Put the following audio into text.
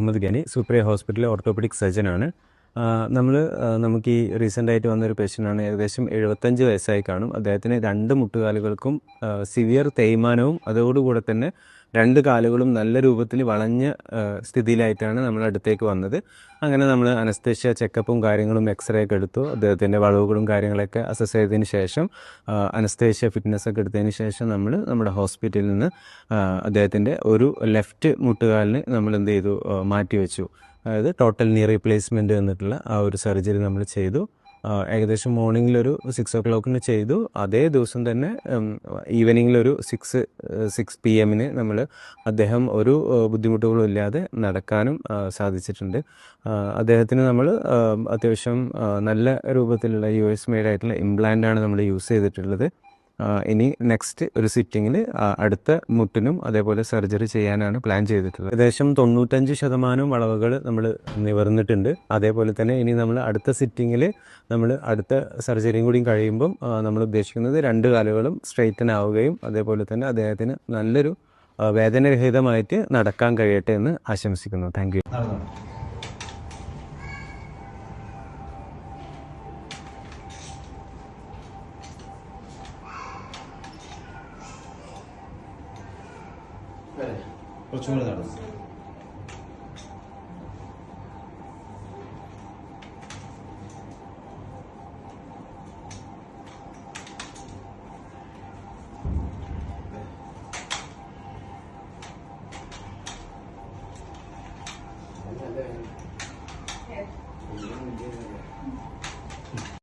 മുഹമ്മദ് ഗനി സൂപ്രിയ ഹോസ്പിറ്റലിലെ ഓർത്തോപെഡിക് സർജനാണ് നമ്മൾ നമുക്ക് ഈ റീസെന്റ് ആയിട്ട് വന്നൊരു പേഷ്യന്റാണ് ഏകദേശം എഴുപത്തഞ്ച് വയസ്സായി കാണും. അദ്ദേഹത്തിന് രണ്ട് മുട്ടുകാലുകൾക്കും സിവിയർ തേയ്മാനവും അതോടുകൂടെ തന്നെ രണ്ട് കാലുകളും നല്ല രൂപത്തിൽ വളഞ്ഞ സ്ഥിതിയിലായിട്ടാണ് നമ്മൾ അടുത്തേക്ക് വന്നത്. അങ്ങനെ നമ്മൾ അനസ്തേഷ്യ ചെക്കപ്പും കാര്യങ്ങളും എക്സ്റേ ഒക്കെ എടുത്തു. അദ്ദേഹത്തിന്റെ വളവുകളും കാര്യങ്ങളൊക്കെ അസസ് ചെയ്തതിന് ശേഷം അനസ്തേഷ്യ ഫിറ്റ്നസ് ഒക്കെ എടുത്തതിന് ശേഷം നമ്മൾ നമ്മുടെ ഹോസ്പിറ്റലിൽ നിന്ന് അദ്ദേഹത്തിന്റെ ഒരു ലെഫ്റ്റ് മുട്ടുകാലിന് നമ്മൾ എന്ത് ചെയ്തു? മാറ്റി മാറ്റിവെച്ചു. അതായത് ടോട്ടൽ നീ റീപ്ലേസ്മെന്റ് എന്നിട്ടുള്ള ആ ഒരു സർജറി നമ്മൾ ചെയ്തു. ഏകദേശം മോർണിംഗിൽ ഒരു സിക്സ് ഓ ക്ലോക്കിന് ചെയ്തു. അതേ ദിവസം തന്നെ ഈവനിങ്ങിൽ ഒരു സിക്സ് സിക്സ് പി എമ്മിന് നമ്മൾ അദ്ദേഹം ഒരു ബുദ്ധിമുട്ടുകളും ഇല്ലാതെ നടക്കാനും സാധിച്ചിട്ടുണ്ട്. അദ്ദേഹത്തിന് നമ്മൾ അത്യാവശ്യം നല്ല രൂപത്തിലുള്ള യു എസ് മെയ്ഡ് ആയിട്ടുള്ള ആണ് നമ്മൾ യൂസ് ചെയ്തിട്ടുള്ളത്. ഇനി നെക്സ്റ്റ് ഒരു സിറ്റിങ്ങിൽ അടുത്ത മുട്ടിനും അതേപോലെ സർജറി ചെയ്യാനാണ് പ്ലാൻ ചെയ്തിട്ടുള്ളത്. ഏകദേശം തൊണ്ണൂറ്റഞ്ച് ശതമാനം വളവുകൾ നമ്മൾ നിവർന്നിട്ടുണ്ട്. അതേപോലെ തന്നെ ഇനി നമ്മൾ അടുത്ത സിറ്റിങ്ങിൽ നമ്മൾ അടുത്ത സർജറിയും കൂടി കഴിയുമ്പം നമ്മൾ ഉദ്ദേശിക്കുന്നത് രണ്ട് കാലുകളും സ്ട്രെയിറ്റൻ ആവുകയും അതേപോലെ തന്നെ അദ്ദേഹത്തിന് നല്ലൊരു വേദനരഹിതമായിട്ട് നടക്കാൻ കഴിയട്ടെ എന്ന് ആശംസിക്കുന്നു. Thank you 네. 어, 주문해 달았어. 네. 네.